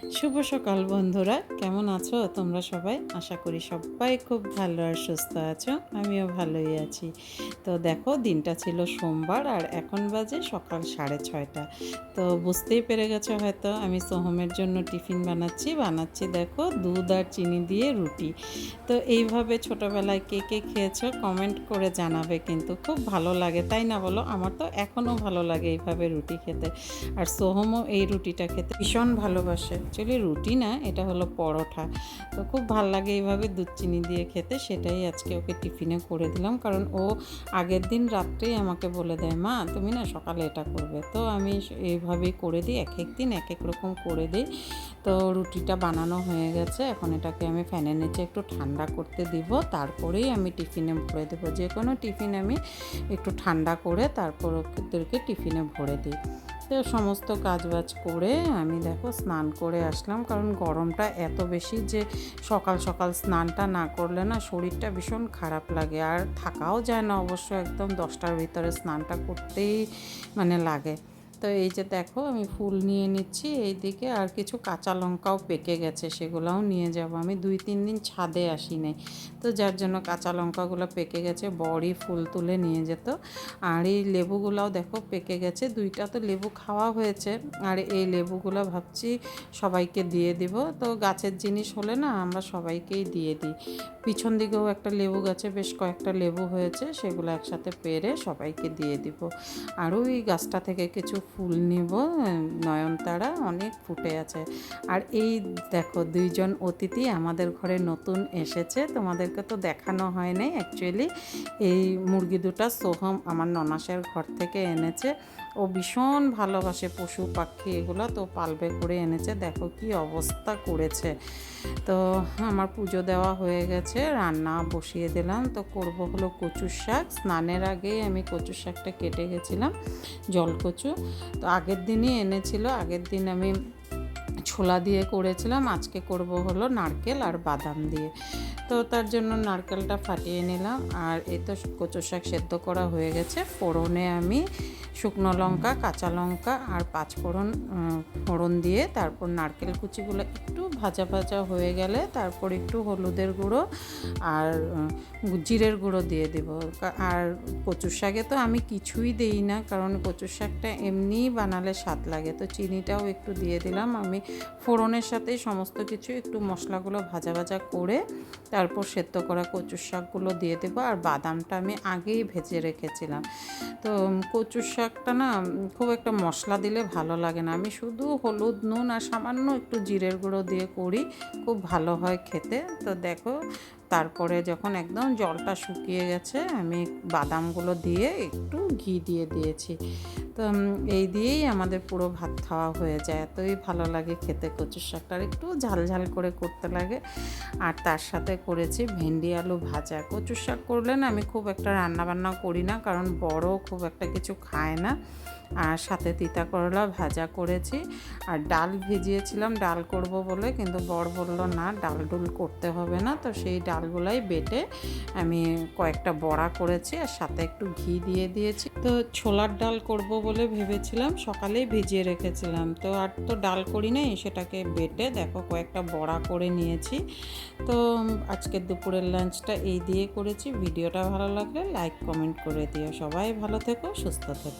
শুভ সকাল বন্ধুরা, কেমন আছো তোমরা সবাই? আশা করি সবাই খুব ভালো আর সুস্থ আছো, আমিও ভালোই আছি। তো দেখো, দিনটা ছিল সোমবার আর এখন বাজে সকাল সাড়ে ছয়টা। তো বুঝতেই পেরে গেছো হয়তো, আমি সোহমের জন্য টিফিন বানাচ্ছি বানাচ্ছি দেখো দুধ আর চিনি দিয়ে রুটি। তো এইভাবে ছোটোবেলায় কে কে খেয়েছো কমেন্ট করে জানাবে কিন্তু খুব ভালো লাগে, তাই না বলো? আমার তো এখনও ভালো লাগে এইভাবে রুটি খেতে। আর সোহমও এই রুটিটা খেতে ভীষণ ভালোবাসে। অ্যাকচুয়ালি রুটি না, এটা হলো পরোটা তো খুব ভালো লাগে এইভাবে দুধ চিনি দিয়ে খেতে, সেটাই আজকে ওকে টিফিনে করে দিলাম। কারণ ও আগের দিন রাত্রেই আমাকে বলে দেয়, মা, তুমি না সকালে এটা করবে। তো আমি এইভাবেই করে দিই এক এক দিন এক এক রকম করে দিই। তো রুটিটা বানানো হয়ে গেছে, এখন এটাকে আমি ফ্যানের নিচে একটু ঠান্ডা করতে দিব। তারপরেই আমি টিফিনে ভরে দেবো। যে কোনো টিফিন আমি একটু ঠান্ডা করে তারপর ওদেরকে টিফিনে ভরে দিই। তো সমস্ত কাজবাজ করে আমি দেখো স্নান করে আসলাম। কারণ গরমটা এত বেশি যে সকাল সকাল স্নানটা না করলে না শরীরটা ভীষণ খারাপ লাগে। আর থাকাও যায় না অবশ্য, একদম দশটার ভিতরে স্নানটা করতেই মানে লাগে। তো এই যে দেখো, আমি ফুল নিয়ে নিচ্ছি। এই দিকে আর কিছু কাঁচা লঙ্কাও পেকে গেছে, সেগুলোও নিয়ে যাব। আমি দুই, তিন দিন ছাদে আসি নাই তো যার জন্য কাঁচা লঙ্কাগুলো পেকে গেছে, বড়ই ফুল তুলে নিয়ে যেত। আর এই লেবুগুলাও দেখো পেকে গেছে। দুইটা তো লেবু খাওয়া হয়েছে। আর এই লেবুগুলো ভাবছি সবাইকে দিয়ে দিব। তো গাছের জিনিস হলে না আমরা সবাইকেই দিয়ে দিই। পিছন দিকেও একটা লেবু গাছে বেশ কয়েকটা লেবু হয়েছে, সেগুলো একসাথে পেরে সবাইকে দিয়ে দিব। আর ওই গাছটা থেকে কিছু ফুল নেব, নয়নতারা অনেক ফুটে আছে। আর এই দেখো, দুইজন অতিথি আমাদের ঘরে নতুন এসেছে, তোমাদেরকে তো দেখানো হয় নাই অ্যাকচুয়ালি এই মুরগি দুটা সোহম আমার ননাসের ঘর থেকে এনেছে। ও ভীষণ ভালোবাসে পশু পাখি, এগুলো তো পালবে করে এনেছে। দেখো কি অবস্থা করেছে। তো আমার পুজো দেওয়া হয়ে গেছে, রান্না বসিয়ে দিলাম। তো করব হলো কচুর শাক। স্নানের আগেই আমি কচুর শাকটা কেটে গেছিলাম জলকচু তো আগের দিনই এনেছিল, আগের দিন আমি ছোলা দিয়ে করেছিলাম। আজকে করব হলো নারকেল আর বাদাম দিয়ে। তো তার জন্য নারকেলটা ফাটিয়ে নিলাম। আর এই তো কচু শাক সেদ্ধ করা হয়ে গেছে। ফোড়নে আমি শুকনো লঙ্কা, কাঁচা লঙ্কা আর পাঁচ ফোড়ন ফোড়ন দিয়ে তারপর নারকেল কুচিগুলো একটু ভাজা ভাজা হয়ে গেলে তারপর একটু হলুদের গুঁড়ো আর জিরের গুঁড়ো দিয়ে দেব। আর কচুর শাকে তো আমি কিছুই দেই না কারণ কচুর শাকটা এমনিই বানালে স্বাদ লাগে। তো চিনিটাও একটু দিয়ে দিলাম। আমি ফোড়নের সাথেই সমস্ত কিছু একটু মশলাগুলো ভাজা ভাজা করে তারপর সেদ্ধ করা কচুর শাকগুলো দিয়ে দেবো। আর বাদামটা আমি আগেই ভেজে রেখেছিলাম। তো কচুর শাকটা না খুব একটা মশলা দিলে ভালো লাগে না। আমি শুধু হলুদ, নুন আর সামান্য একটু জিরের গুঁড়ো দিয়ে করি। খুব ভালো হয় খেতে। তো দেখো তারপরে যখন একদম জলটা শুকিয়ে গেছে, আমি বাদামগুলো দিয়ে একটু ঘি দিয়ে দিয়েছি। তো এই দিয়েই আমাদের পুরো ভাত খাওয়া হয়ে যায়। এতই ভালো লাগে খেতে, কচুর শাকটা একটু ঝাল ঝাল করে করতে লাগে। আর তার সাথে করেছি ভেন্ডি আলু ভাজা। কচুর শাক করলে না আমি খুব একটা রান্না বান্না করি না, কারণ বড় খুব একটা কিছু খায় না। আর সাথে তিতা করলা ভাজা করেছি। আর ডাল ভিজিয়েছিলাম, ডাল করব বলে, কিন্তু বর বলল, না, ডাল ডুল করতে হবে না। তো সেই ডালগুলাই বেটে আমি কয়েকটা বড়া করেছি আর সাথে একটু ঘি দিয়ে দিয়েছি। তো ছোলার ডাল করব বলে ভেবেছিলাম, সকালেই ভিজিয়ে রেখেছিলাম। তো আর তো ডাল করি নাই, সেটাকে বেটে দেখো কয়েকটা বড়া করে নিয়েছি। তো আজকের দুপুরের লাঞ্চটা এই দিয়ে করেছি। ভিডিওটা ভালো লাগলে লাইক, কমেন্ট করে দিও। সবাই ভালো থেকো, সুস্থ থেকো।